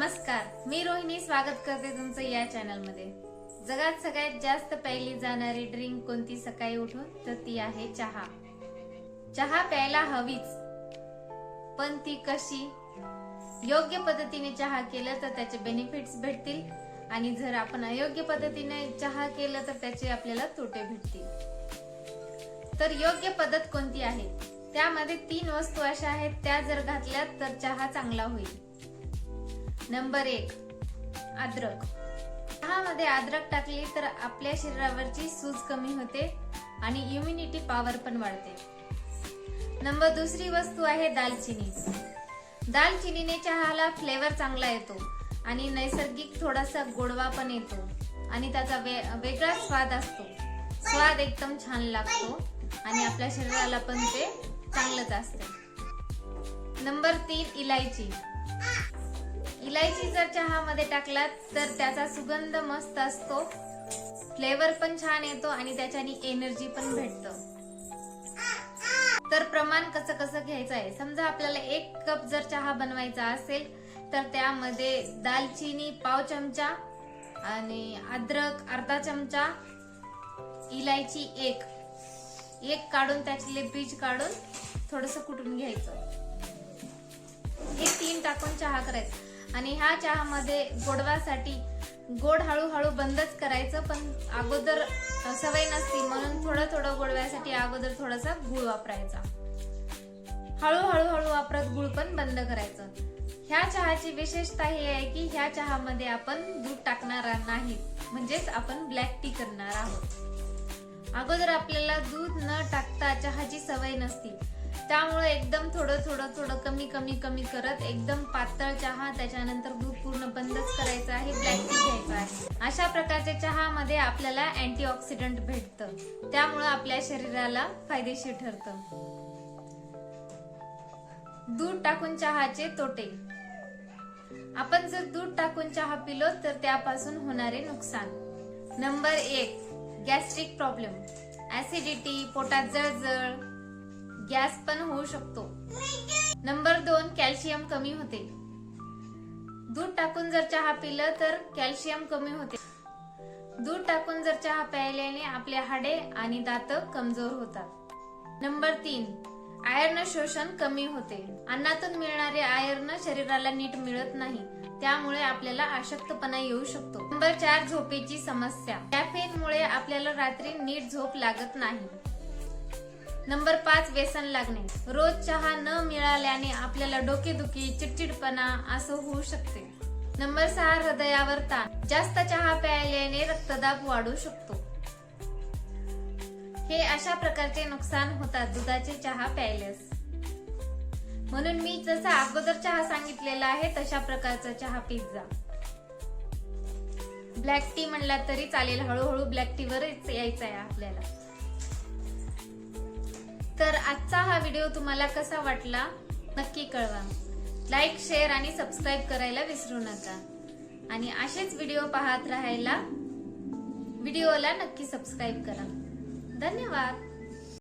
नमस्कार मी रोहिणी स्वागत करते तुमचं या चॅनलमध्ये जगात सगळ्यात जास्त प्यायली जाणारी ड्रिंक कोणती सकाळी उठून? तर ती आहे चहा. चहा प्यायला हवीच पण ती कशी? योग्य पद्धतीने चहा केलं तर त्याचे बेनिफिट्स भेटतील आणि जर आपण अयोग्य पद्धतीने चहा केलं तर त्याचे आपल्याला तोटे भेटतील. तर योग्य पद्धत कोणती आहे? त्यामध्ये तीन वस्तू अशा आहेत त्या जर घातल्या तर चहा चांगला होईल. नंबर एक अद्रक. चहामध्ये अद्रक टाकली तर आपल्या शरीरावरची सूज कमी होते आणि इम्युनिटी पॉवर पण वाढते. नंबर दुसरी वस्तू आहे दालचिनी. दालचिनीने चहाला फ्लेवर चांगला येतो आणि नैसर्गिक थोडासा गोडवा पण येतो आणि त्याचा वे, वेगळा स्वाद असतो. स्वाद एकदम छान लागतो आणि आपल्या शरीराला पण ते चांगलंच असते. नंबर तीन इलायची. इलायची जर चहामध्ये टाकलात तर त्याचा सुगंध मस्त असतो. फ्लेवर पण छान येतो आणि त्याच्यानी एनर्जी पण भेटतं. तर प्रमाण कसं कसं घ्यायचं आहे? समजा आपल्याला एक कप जर चहा बनवायचा असेल तर त्यामध्ये दालचिनी पाव चमचा आणि अद्रक अर्धा चमचा इलायची एक. एक काढून त्यातले बीज काढून थोडस कुटून घ्यायचं. हे तीन टाकून चहा करायचं. आणि ह्या चहामध्ये गोडवासाठी गोड हळूहळू बंदच करायचं पण अगोदर सवय नसती म्हणून थोडं थोडं गोडव्यासाठी अगोदर थोडासा गुळ वापरायचा. हळूहळू हळू वापरत गुळ पण बंद करायचं. ह्या चहाची विशेषता ही आहे की ह्या चहामध्ये आपण दूध टाकणार नाही म्हणजेच आपण ब्लॅक टी करणार आहोत. अगोदर आपल्याला दूध न टाकता चहाची सवय नसती. त्यामुळे एकदम थोडं थोडं थोडं कमी कमी कमी करत एकदम पातळ चहा त्याच्यानंतर दूध पूर्ण बंदच करायचं आहे ब्लॅक टी घ्यायचा आहे. अशा प्रकारच्या चहामध्ये आपल्याला अँटीऑक्सिडंट भेटतं. त्यामुळे आपल्या शरीराला फायदेशीर ठरतं. दूध टाकून चहाचे तोटे. आपण जर दूध टाकून चहा पिलो तर त्यापासून होणारे नुकसान. नंबर एक गॅस्ट्रिक प्रॉब्लेम. ऍसिडिटी पोटात जळजळ गॅस पण होऊ शकतो. नंबर दोन कॅल्शियम कमी होते. दूध टाकून जर चहा पिलं तर कॅल्शियम कमी होते. दूध टाकून जर चहा प्यायल्याने आपले हाडे आणि दात कमजोर होतात. नंबर तीन आयर्न शोषण कमी होते. अन्नातून मिळणारे आयर्न शरीराला नीट मिळत नाही. त्यामुळे आपल्याला अशक्तपणा येऊ शकतो. नंबर चार झोपेची समस्या. कॅफेनमुळे आपल्याला रात्री नीट झोप लागत नाही. नंबर पाच व्यसन लागणे. रोज चहा न मिळाल्याने आपल्याला डोकेदुखी चिडचिडपणा असं होऊ शकते. नंबर सहा हृदयावर ताण. जास्त चहा प्यायल्याने रक्तदाब वाढू शकतो. हे अशा प्रकारचे नुकसान होतात दुधाचे चहा प्यायल्यास. म्हणून मी जसा अगोदर चहा सांगितलेला आहे तशा प्रकारचा चहा पिझ्झा ब्लॅक टी म्हणला तरी चालेल हळूहळू ब्लॅक टी वरच यायचं आहे आपल्याला. तर आजचा हा व्हिडिओ तुम्हाला कसा वाटला नक्की कळवा. लाईक शेअर आणि सबस्क्राईब करायला विसरू नका. आणि असेच व्हिडिओ पाहत राहायला व्हिडिओला नक्की सबस्क्राईब करा. धन्यवाद.